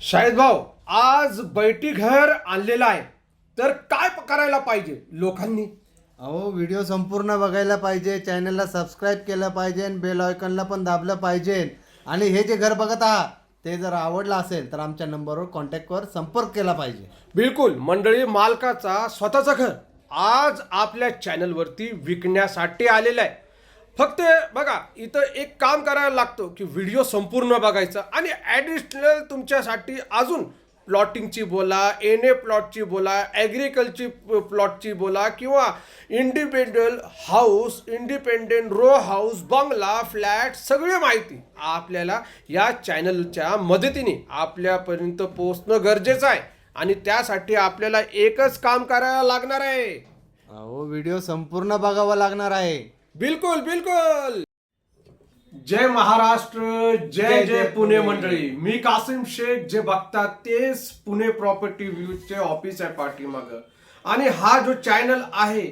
शाहिद भाऊ आज बैठी घर आणलेलं आहे. तर काय करायला पाहिजे लोकांनी? अहो व्हिडिओ संपूर्ण बघायला पाहिजे चॅनलला सबस्क्राईब केलं पाहिजे आणि बेल आयकॉनला पण दाबलं पाहिजे. आणि हे जे घर बघत आहात ते जर आवडलं असेल तर आमच्या नंबरवर कॉन्टॅक्टवर संपर्क केला पाहिजे. बिलकुल. मंडळी मालकाचा स्वतःचं घर आज आपल्या चॅनलवरती विकण्यासाठी आलेलं आहे. फक्त बघा इथं एक काम करायला लागतो की व्हिडिओ संपूर्ण बघायचा आणि ॲडिशनल तुमच्यासाठी अजून प्लॉटिंगची बोला एन ए प्लॉटची बोला ॲग्रिकल्चर प्लॉटची बोला किंवा independent house independent row house बंगला फ्लॅट सगळी माहिती आपल्याला या चॅनलच्या मदतीने आपल्यापर्यंत पोहोचणं गरजेचं आहे. आणि त्यासाठी आपल्याला एकच काम करायला लागणार आहे. अहो व्हिडिओ संपूर्ण बघावा लागणार आहे. बिलकुल बिलकुल! जय महाराष्ट्र जय जय पुणे मंडळी. मी कासिम शेख जे बघतात तेच पुणे प्रॉपर्टी व्ह्यूजचे ऑफिस आहे पाठीमाग. आणि हा जो चॅनल आहे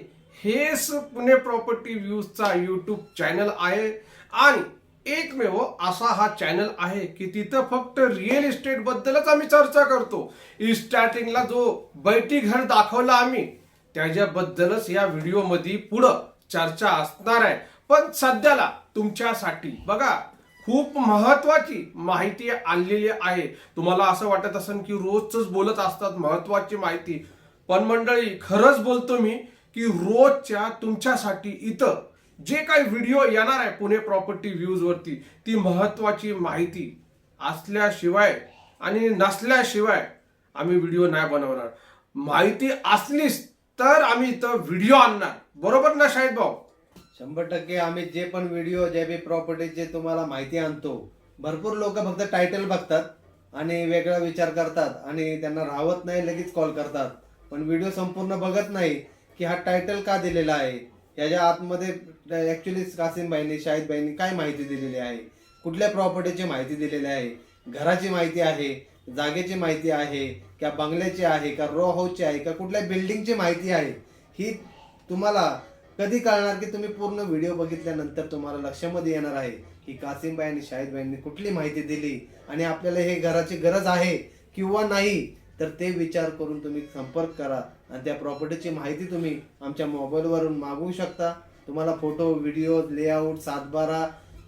हेच पुणे प्रॉपर्टी व्ह्यूजचा युट्यूब चॅनल आहे. आणि एकमेव असा हा चॅनल आहे की तिथं फक्त रिअल इस्टेट बद्दलच आम्ही चर्चा करतो. स्टार्टिंगला जो बैठी घर दाखवला आम्ही त्याच्याबद्दलच या व्हिडिओमध्ये पुढं. चर्चा असणार आहे. पण सध्याला तुमच्यासाठी बघा खूप महत्वाची माहिती आणलेली आहे. तुम्हाला असं वाटत असेल की रोजच बोलत असतात महत्वाची माहिती. पण मंडळी खरंच बोलतो मी की रोजच्या तुमच्यासाठी इथं जे काही व्हिडिओ येणार आहे पुणे प्रॉपर्टी व्ह्यूज वरती ती महत्वाची माहिती असल्याशिवाय आणि नसल्याशिवाय आम्ही व्हिडिओ नाही बनवणार. माहिती असलीच तर आम्ही इथं व्हिडिओ आणणार. बरोबर ना शाहिद भाऊ? शंभर टक्के आम्ही जे पण व्हिडिओ जे बी प्रॉपर्टीचे तुम्हाला माहिती आणतो भरपूर लोक फक्त टायटल बघतात आणि वेगळा विचार करतात आणि त्यांना राहत नाही लगेच कॉल करतात. पण व्हिडिओ संपूर्ण बघत नाही की हा टायटल का दिलेला आहे? याच्या आतमध्ये ॲक्च्युली कासिमबाईंनी शाहिदबाईंनी काय माहिती दिलेली आहे? कुठल्या प्रॉपर्टीची माहिती दिलेली आहे? घराची माहिती आहे? जागेची माहिती आहे? का बंगल्याची आहे? का रो हाऊसची आहे? का कुठल्या बिल्डिंगची माहिती आहे? ही तुम्हाला कधी कळणार की तुम्ही पूर्ण व्हिडिओ बघितल्यानंतर तुम्हाला लक्षामध्ये येणार आहे की कासिमबाई आणि शाहिदबाईंनी कुठली माहिती दिली आणि आपल्याला हे घराची गरज आहे किंवा नाही तर ते विचार करून तुम्ही संपर्क करा आणि त्या प्रॉपर्टीची माहिती तुम्ही आमच्या मोबाईलवरून मागवू शकता. तुम्हाला फोटो व्हिडिओ लेआउट सातबारा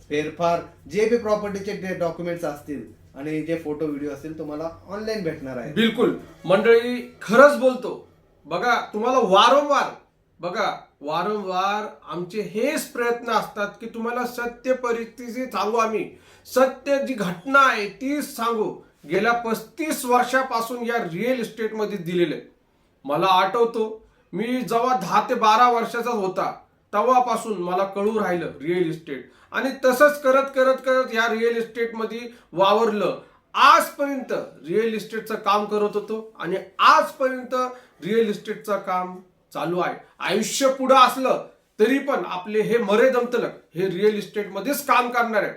फेरफार जे बी प्रॉपर्टीचे डॉक्युमेंट्स असतील आणि जे फोटो व्हिडिओ असतील तुम्हाला ऑनलाईन भेटणार आहे. बिलकुल. मंडळी खरंच बोलतो. बघा तुम्हाला वारंवार बघा वारंवार आमचे हेच प्रयत्न असतात की तुम्हाला सत्य परिस्थिती सांगू आम्ही. सत्य जी घटना आहे तीच सांगू. गेल्या पस्तीस वर्षापासून या रिअल इस्टेटमध्ये दिलेले मला आठवतो मी जेव्हा दहा ते बारा वर्षाचा होता तेव्हापासून मला कळू राहिलं रिअल इस्टेट आणि तसंच करत करत करत या रिअल इस्टेटमध्ये वावरलं. आजपर्यंत रिअल इस्टेटचं काम करत होतो आणि आजपर्यंत रिअल इस्टेटचं काम चालू आहे. आयुष्य पुढं असलं तरी पण आपले हे मरे दमतलक हे रिअल इस्टेटमध्येच काम करणार आहेत.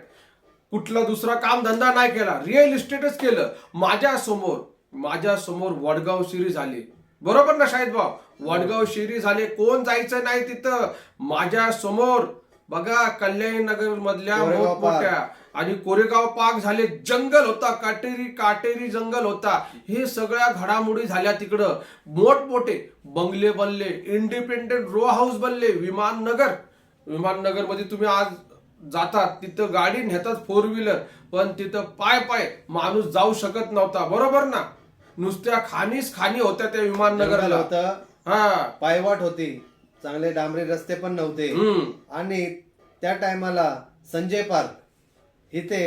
कुठला दुसरा काम धंदा नाही केला. रिअल इस्टेटच केलं. माझ्यासमोर माझ्यासमोर वडगाव शिरी झाले. बरोबर ना शाहिद भाऊ? वडगाव शिरी झाले. कोण जायचं नाही तिथं? माझ्यासमोर बघा कल्याण नगर मधल्या मोठमोठ्या आणि कोरेगाव पार्क झाले जंगल होता काटेरी काटेरी जंगल होता. हे सगळ्या घडामोडी झाल्या तिकडं. मोठमोठे बंगले बनले इंडिपेंडेंट रो हाऊस बनले विमाननगर. विमाननगरमध्ये तुम्ही आज जातात तिथं गाडी नेतात फोर व्हीलर पण तिथं पाय पाय माणूस जाऊ शकत नव्हता. बरोबर ना? नुसत्या खाणीच खाणी होत्या त्या विमाननगरला. होतं. हा. पायवाट होती. चांगले डांबरी रस्ते पण नव्हते. आणि त्या टायमाला संजय पार्क इथे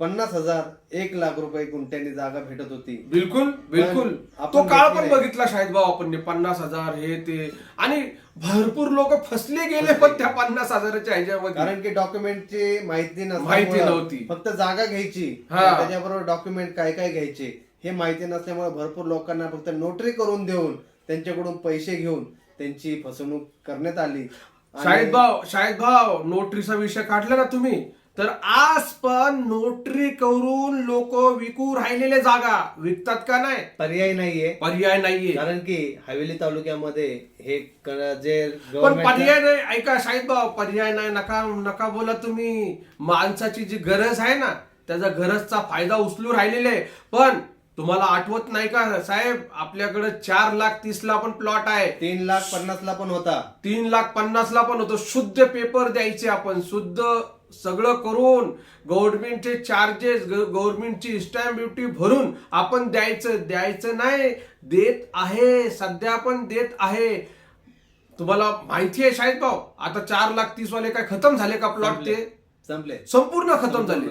पन्नास हजार एक लाख रुपये गुंठ्यांनी जागा भेटत होती बिलकुल बिलकुल आपण तो काळ पण. बघितला शाहिद भाऊ आपण पन्नास हजार हे ते आणि भरपूर लोक फसले गेले पण त्या पन्नास हजाराच्या ह्याच्यामध्ये कारण की डॉक्युमेंटची माहिती नसल्यामुळं माहिती नव्हती. फक्त जागा घ्यायची हा. त्याच्याबरोबर डॉक्युमेंट काय काय घ्यायचे हे माहिती नसल्यामुळे भरपूर लोकांना फक्त नोटरी करून देऊन त्यांच्याकडून पैसे घेऊन त्यांची फसवणूक करण्यात आली आणि- शाहिद भाऊ शाहिद भाऊ नोटरीचा विषय काढला ना तुम्ही तर आज पण नोटरी करून लोक विकू राहिलेले जागा. विकतात का नाही? पर्याय नाहीये. पर्याय नाहीये. कारण की हवेली तालुक्यामध्ये हे क- जे पण government- पर्याय नाही. ऐका भाऊ पर्याय नाही. नका नका बोला तुम्ही. माणसाची जी गरज आहे ना त्याचा गरजचा फायदा उचलू राहिलेले आहे. पण तुम्हाला आठवत नाही का साहेब आपल्याकडे चार लाख तीस ला पण प्लॉट आहे. तीन लाख पन्नास ला पण होता. तीन लाख पन्नास ला पण होतो. शुद्ध पेपर द्यायचे आपण. शुद्ध सगळं करून गव्हर्नमेंटचे चार्जेस गव्हर्नमेंटची स्टॅम्प ड्युटी भरून आपण द्यायचं द्यायचं नाही देत आहे सध्या पण देत आहे. तुम्हाला माहिती आहे शाहिद भाऊ आता चार लाख तीस वाले काय खतम झाले का प्लॉट ते? संपले. संपूर्ण खतम झाले.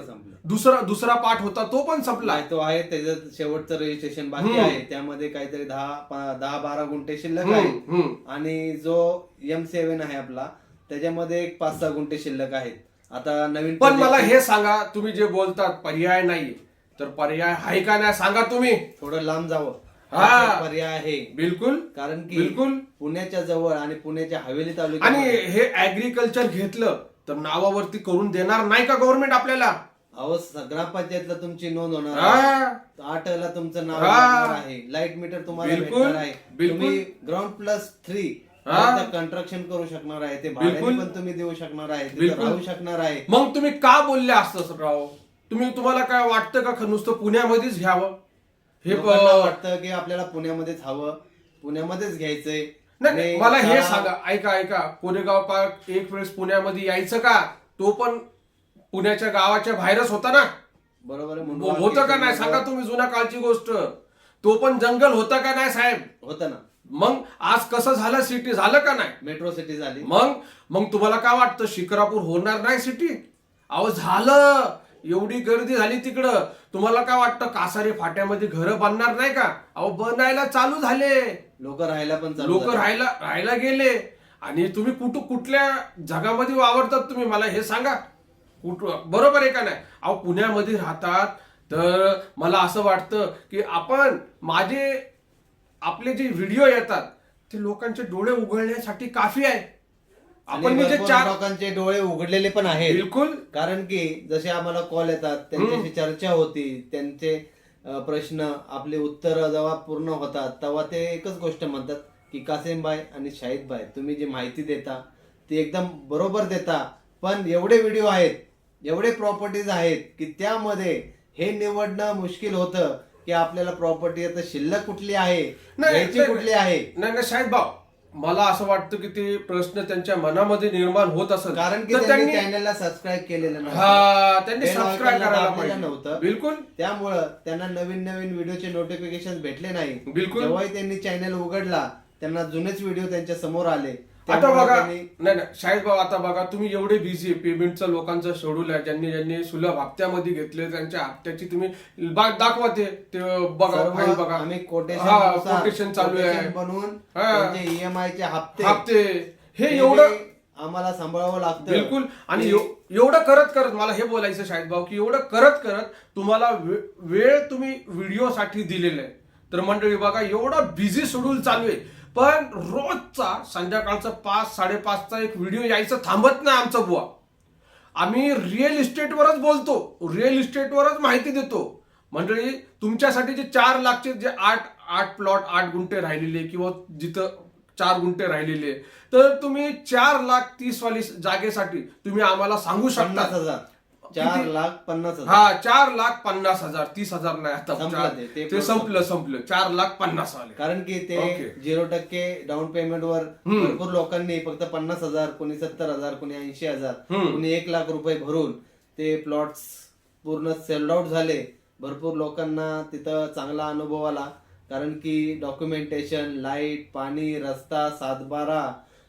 दुसरा दुसरा पाठ होता तो पण संपला. तो आहे त्याचं शेवटचं रजिस्ट्रेशन बाकी. आहे. त्यामध्ये काहीतरी दहा दहा बारा गुंठे शिल्लक आहे. आणि जो एम सेव्हन आहे आपला त्याच्यामध्ये एक पाच सहा गुंठे शिल्लक आहेत. आता नवीन पण मला हे सांगा तुम्ही जे बोलतात पर्याय नाही तर पर्याय आहे का नाही सांगा तुम्ही थोडं लांब जावं हा. पर्याय आहे बिलकुल कारण की बिलकुल पुण्याच्या जवळ आणि पुण्याच्या हवेली आणि तालुक्यामध्ये हे ऍग्रिकल्चर घेतलं तर नावावरती करून देणार नाही का गव्हर्नमेंट आपल्याला अहो ग्रामपंचायतला तुमची नोंद होणार आहे. हा. आठला तुमचं नाव हा. लागणार आहे लाइट मीटर तुम्हाला बिलकुल, भेटणार आहे बिलकुल. तुम्ही ग्राउंड प्लस थ्री. कंस्ट्रक्शन करू शकणार आहे ते बिलकुल. पण तुम्ही देऊ शकणार आहे बिलकुल. राहू शकणार आहे. मग तुम्ही का बोलले असतं राव? तुम्ही तुम्हाला काय वाटतं का ख- नुसतं पुण्यामध्येच घ्यावं? हे प- लोकांना वाटतं की आपल्याला पुण्यामध्येच हवं. पुण्यामध्येच घ्यायचंय. नाही, नाही आणि मला हे सांगा ऐका ऐका. कोरेगाव पार्क एक वेळेस पुण्यामध्ये यायचं का? तो पण पुण्याच्या गावाच्या बाहेरच होता ना? बरोबर आहे हो- होतं का नाही? सांगा तुम्ही जुन्या काळची गोष्ट. तो पण जंगल होतं का नाही साहेब? होतं ना. मग आज कसं झालं? सिटी झालं का नाही? मेट्रो सिटी झाली. मग मग तुम्हाला काय वाटतं? शिक्रापूर होणार नाही सिटी अहो झालं. एवढी गर्दी झाली तिकडं. तुम्हाला काय वाटतं? कासारे फाट्यामध्ये घरं बांधणार नाही का? अहो बनायला चालू झाले. लोक राहायला पण चालू लोक. राहायला राहायला गेले. आणि तुम्ही कुठं कुठल्या जगामध्ये वावरतात तुम्ही? मला हे सांगा. कुठ बरोबर आहे का नाही? अहो पुण्यामध्ये राहतात. तर मला असं वाटतं की आपण माझे आपले जे व्हिडिओ येतात ते लोकांचे डोळे उघडण्यासाठी काफी आहे. आपण मी जे भरपूर चार लोकांचे डोळे उघडलेले पण आहेत. बिलकुल. कारण की जसे आम्हाला कॉल येतात त्यांच्याशी चर्चा होती त्यांचे प्रश्न आपले उत्तर जेव्हा पूर्ण होतात तेव्हा ते एकच गोष्ट म्हणतात की कासिमबाई आणि शाहिदबाई तुम्ही जी माहिती देता ती एकदम बरोबर देता पण एवढे व्हिडिओ आहेत एवढे प्रॉपर्टीज आहेत की त्यामध्ये हे निवडणं मुश्किल होतं की आपल्याला प्रॉपर्टी आता शिल्लक कुठली आहे? नाही, घ्यायची नाही, कुठली आहे? नाही नाही साहेब भाऊ मला असं वाटतं की ते प्रश्न त्यांच्या मनामध्ये निर्माण होत असेल. कारण की तर त्यांनी चॅनलला सबस्क्राईब केलेलं नव्हतं. हा त्यांनी Bell सबस्क्राईब icon करायला दाबलेलं पाहिजे. नव्हतं. बिलकुल. त्यामुळं त्यांना नवीन नवीन व्हिडिओचे नोटिफिकेशन भेटले नाही. बिलकुल. जेव्हाही त्यांनी चॅनल उघडला त्यांना जुनेच व्हिडिओ त्यांच्यासमोर आले. आता बघा नाही नाही शाहिद भाऊ आता बघा तुम्ही एवढे बिझी पेमेंटचं लोकांचं शेड्यूल आहे ज्यांनी ज्यांनी सुलभ हप्त्यामध्ये घेतले त्यांच्या हप्त्याची तुम्ही दाखवा ते बघा फाईल बघा. आम्ही हा कोटेशन चालू आहे. बनवून ईएमआय चे हप्ते. हप्ते. हे एवढं आम्हाला सांभाळावं लागतं. बिलकुल. आणि एवढं करत करत मला हे बोलायचं शाहिद भाऊ की एवढं करत करत तुम्हाला वेळ तुम्ही व्हिडिओसाठी दिलेला आहे. तर मंडळी बघा एवढं बिझी शेड्यूल चालू आहे. पण रोजचा संध्याकाळचा पाच साडेपाचचा एक व्हिडिओ यायचं थांबत नाही आमचा बुवा. आम्ही रिअल इस्टेटवरच बोलतो. रिअल इस्टेटवरच माहिती देतो. मंडळी तुमच्यासाठी जे चार लाखचे जे आठ आठ प्लॉट आठ गुंठे राहिलेले किंवा जिथं चार गुंठे राहिलेले तर तुम्ही चार लाख तीसवाली जागेसाठी तुम्ही आम्हाला सांगू शकता. चार किती? लाख पन्नास हजार हा चार लाख पन्नास हजार तीस हजार नाही आता संपलं चार- ते, ते ते पण संपलं संपलं चार लाख पन्नास आले कारण की ते ओके. झिरो टक्के डाऊन पेमेंट वर हम्म. भरपूर लोकांनी फक्त पन्नास हजार कोणी सत्तर हजार कोणी ऐंशी हजार हम्म. कोणी एक लाख रुपये भरून ते प्लॉट्स पूर्ण सेल्ड आउट झाले भरपूर लोकांना तिथं चांगला अनुभव आला कारण की डॉक्युमेंटेशन लाइट पाणी रस्ता सातबारा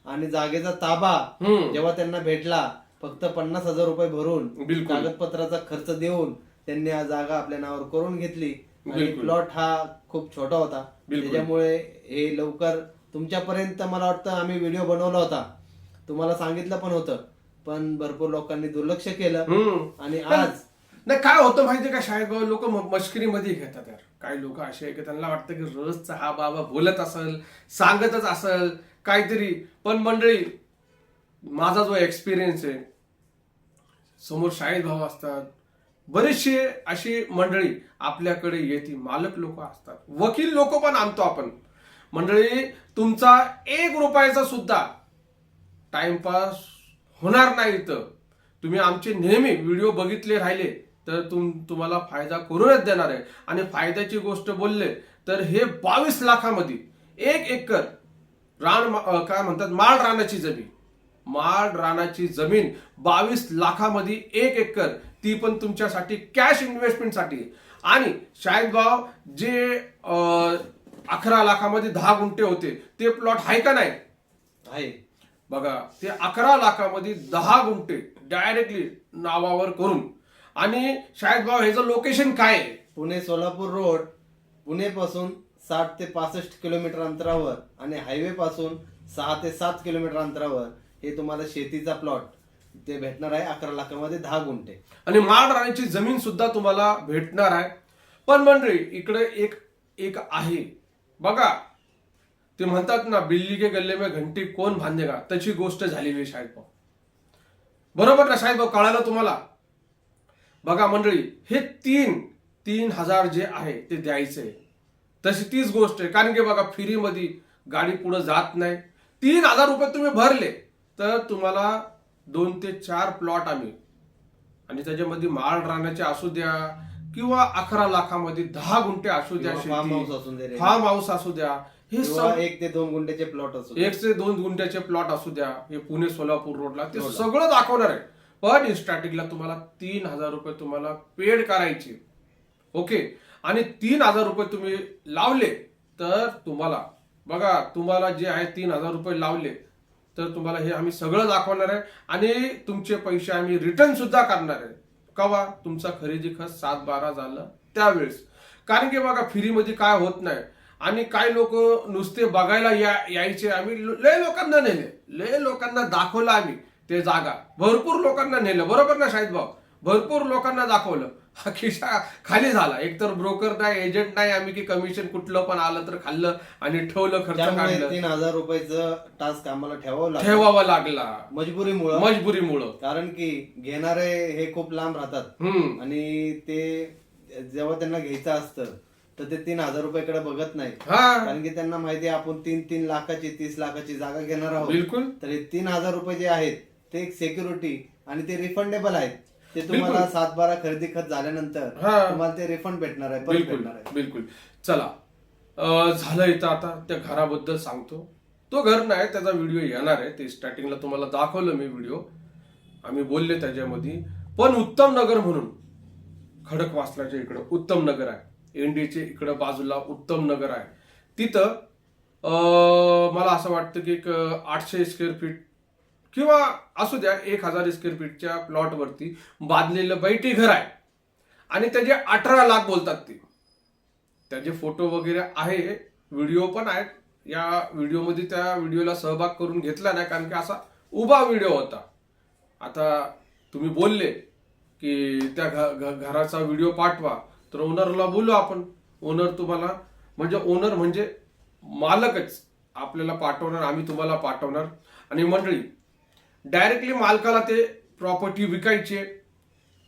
आणि जागेचा ताबा हम्म. जेव्हा त्यांना भेटला फक्त पन्नास हजार रुपये भरून बिलकुल. कागदपत्राचा खर्च देऊन त्यांनी हा जागा आपल्या नावावर करून घेतली आणि बिलकुल. प्लॉट हा खूप छोटा होता बिलकुल. त्याच्यामुळे हे लवकर तुमच्यापर्यंत मला वाटतं आम्ही व्हिडिओ बनवला होता तुम्हाला सांगितलं पण होतं पण भरपूर लोकांनी दुर्लक्ष केलं हम्म. आणि आज नाही काय होतं माहितीये का शाळेत लोक मस्करीमध्ये घेतात यार काही लोक असे आहे की त्यांना वाटतं की रोजचा हा बाबा बोलत असेल सांगतच असेल काहीतरी पण मंडळी माझा जो एक्सपिरियन्स आहे समोर शाळेत भाऊ असतात बरेचसे अशी मंडळी आपल्याकडे येते मालक लोक असतात वकील लोक पण आणतो आपण. मंडळी तुमचा एक रुपयाचा सुद्धा टाइमपास होणार नाही इथं. तुम्ही आमचे नेहमी व्हिडिओ बघितले राहिले तर तुम तुम्हाला फायदा करूनच देणार आहे. आणि फायद्याची गोष्ट बोलले तर हे बावीस लाखामध्ये एक एकर रान काय म्हणतात माळ रानाची जमीन. माळ रानाची जमीन बावीस लाखामध्ये एक एकर. ती पण तुमच्यासाठी कॅश इन्व्हेस्टमेंटसाठी. आणि भाव जे अकरा लाखामध्ये दहा गुंठे होते ते प्लॉट आहे का नाही? आहे. बघा ते अकरा लाखामध्ये दहा गुंठे डायरेक्टली नावावर करून. आणि शाहिद भाव ह्याचं लोकेशन काय आहे? पुणे सोलापूर रोड पुणे पासून साठ ते पासष्ट किलोमीटर अंतरावर आणि हायवे पासून सहा ते सात किलोमीटर अंतरावर. हे तुम्हाला शेतीचा प्लॉट ते भेटणार आहे अकरा लाखामध्ये दहा गुंठे. आणि माड राणीची जमीन सुद्धा तुम्हाला भेटणार आहे. पण मंडळी इकडे एक एक आहे. बघा ते म्हणतात ना बिल्ली के गल्ले में घंटी कोण बांधेगा? त्याची गोष्ट झालेली आहे शाहिद भाऊ. बरोबर ना शाहिद भाऊ? कळालं तुम्हाला? बघा मंडळी हे तीन तीन हजार जे आहे ते द्यायचे. तशी तीच गोष्ट आहे. कारण की बघा फ्रीमध्ये गाडी पुढे जात नाही. तीन हजार रुपये तुम्ही भरले. तर तुम्हाला दोन ते चार प्लॉट आम्ही. आणि त्याच्यामध्ये माळ राहण्याचे असू द्या किंवा अकरा लाखामध्ये दहा गुंठे असू द्या किंवा farm house असून दे रे. फार्म हाऊस असू द्या. हे सग- एक ते दोन गुंठ्याचे प्लॉट असो एक ते दोन गुंठ्याचे प्लॉट असू द्या. हे पुणे सोलापूर रोडला ते रोडला. सगळं दाखवणार आहे. पण स्टार्टिंगला तुम्हाला तीन हजार रुपये तुम्हाला पेड करायचे. ओके? आणि तीन हजार रुपये तुम्ही लावले तर तुम्हाला बघा तुम्हाला जे आहे तीन हजार रुपये लावले. तर तुम्हाला हे आम्ही सगळं दाखवणार आहे. आणि तुमचे पैसे आम्ही रिटर्न सुद्धा करणार आहे. कवा? तुमचा खरेदी खर्च सात बारा झालं त्यावेळेस. कारण की बघा फ्रीमध्ये काय होत नाही. आणि काही लोक नुसते बघायला या यायचे. आम्ही लय लोकांना नेले. लय लोकांना दाखवलं आम्ही ते जागा. भरपूर लोकांना नेलं. बरोबर ना शाहिद भाऊ? भरपूर लोकांना दाखवलं. हा खिशा खाली झाला. एकतर ब्रोकर नाही एजंट नाही आम्ही की कमिशन कुठलं पण आलं तर खाल्लं आणि ठेवलं खर्च काढलं. तीन हजार रुपयाचं टास्क आम्हाला ठेवावं ठेवावा लागला. मजबुरीमुळं. मजबुरीमुळं. कारण की घेणारे हे खूप लांब राहतात. हम्म. आणि ते जेव्हा त्यांना घ्यायचं असतं तर ते तीन हजार रुपयाकडे बघत नाही कारण की त्यांना माहिती आहे आपण तीन तीन लाखाची तीस लाखाची जागा घेणार आहोत. बिलकुल. तर हे तीन हजार रुपये जे आहेत ते एक सेक्युरिटी आणि ते रिफंडेबल आहेत. ते तुम्हाला सात बारा खरेदी खत झाल्यानंतर हा. तुम्हाला ते रिफंड भेटणार आहे परत बिलकुल भेटणार आहे. बिलकुल. चला. अं, झालं इथं आता त्या घराबद्दल सांगतो. तो घर नाही त्याचा व्हिडिओ येणार आहे. ते स्टार्टिंगला तुम्हाला दाखवलं मी व्हिडिओ आम्ही बोलले त्याच्यामध्ये. पण उत्तम नगर म्हणून खडकवासलाच्या इकडं उत्तम नगर आहे. एनडीचे इकडं बाजूला उत्तम नगर आहे. तिथं अं, मला असं वाटतं की एक आठशे स्क्वेअर फीट किंवा असू द्या एक हजार स्क्वेअर फीटच्या प्लॉटवरती बांधलेलं बैठी घर आहे. आणि त्याचे अठरा लाख बोलतात ते. त्याचे फोटो वगैरे आहे व्हिडिओ पण आहेत. या व्हिडिओमध्ये त्या व्हिडिओला सहभाग करून घेतला नाही कारण की असा उभा व्हिडिओ होता. आता तुम्ही बोलले की त्या घ- घराचा व्हिडिओ पाठवा तर ओनरला बोलू आपण. ओनर तुम्हाला म्हणजे ओनर म्हणजे मालकच. आपल्याला पाठवणार आम्ही तुम्हाला पाठवणार. आणि मंडळी डायरेक्टली मालकाला ते प्रॉपर्टी विकायची. आहे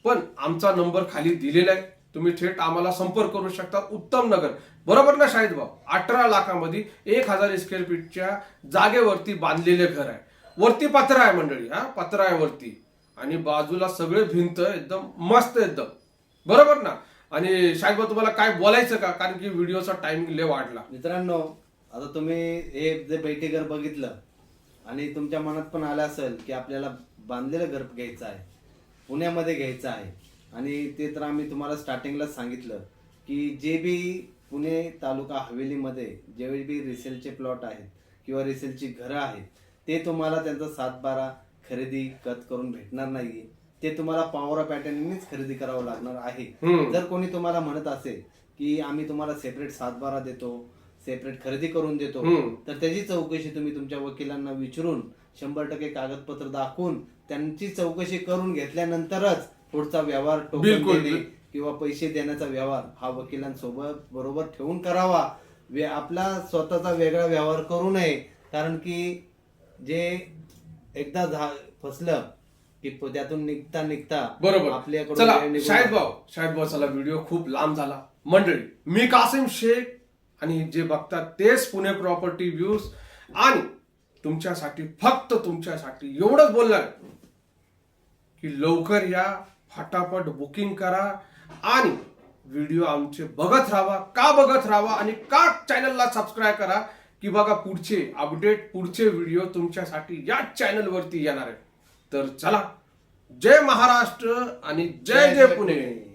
पण आमचा नंबर खाली दिलेला आहे. तुम्ही थेट आम्हाला संपर्क करू शकता. उत्तम नगर. बरोबर ना शाहिद भाऊ? अठरा लाखामध्ये एक हजार स्क्वेअर फीटच्या जागेवरती बांधलेले घर आहे. वरती पत्र आहे मंडळी हा? पत्र आहे वरती. आणि बाजूला सगळे भिंत एकदम मस्त एकदम. बरोबर ना? आणि शाहिद भाऊ तुम्हाला काय बोलायचं का? कारण की व्हिडिओचा टायमिंग लय वाढला. मित्रांनो आता तुम्ही हे जे बैठे घर बघितलं आणि तुमच्या मनात पण आलं असेल की आपल्याला बांधलेलं घर घ्यायचं आहे पुण्यामध्ये घ्यायचं आहे. आणि ते तर आम्ही तुम्हाला स्टार्टिंगलाच सांगितलं की जे बी पुणे तालुका हवेलीमध्ये जे बी रिसेलचे प्लॉट आहेत किंवा रिसेलची घरं आहेत ते तुम्हाला त्यांचा सात बारा खरेदी कत करून भेटणार नाही ते तुम्हाला पॉवर पॅटर्ननीच खरेदी करावं लागणार आहे. जर कोणी तुम्हाला म्हणत असेल की आम्ही तुम्हाला सेपरेट सातबारा देतो सेपरेट खरेदी करून देतो. तर त्याची चौकशी तुम्ही तुमच्या वकिलांना विचारून शंभर टक्के कागदपत्र दाखवून त्यांची चौकशी करून घेतल्यानंतरच पुढचा व्यवहार टोकन किंवा पैसे देण्याचा व्यवहार हा वकिलांसोबत बरोबर ठेवून करावा. वे- आपला स्वतःचा वेगळा व्यवहार करू नये. कारण की जे एकदा झा- फसलं की त्यातून निघता निघता बरोबर. आपल्याकडून शाहिद भाऊ शाहिद भाऊ चला व्हिडिओ खूप लांब झाला. मंडळी मी कासिम शेख आणि जे बघतात तेच पुणे प्रॉपर्टी व्ह्यूज आणि तुमच्यासाठी फक्त तुमच्यासाठी एवढंच बोलणार की लवकर या फटाफट बुकिंग करा आणि व्हिडिओ आमचे बघत राहा. का बघत राहा? आणि का चॅनलला सबस्क्राईब करा? की बघा पुढचे अपडेट पुढचे व्हिडिओ तुमच्यासाठी या चॅनलवरती येणार आहे तर चला जय महाराष्ट्र आणि जय जय पुणे.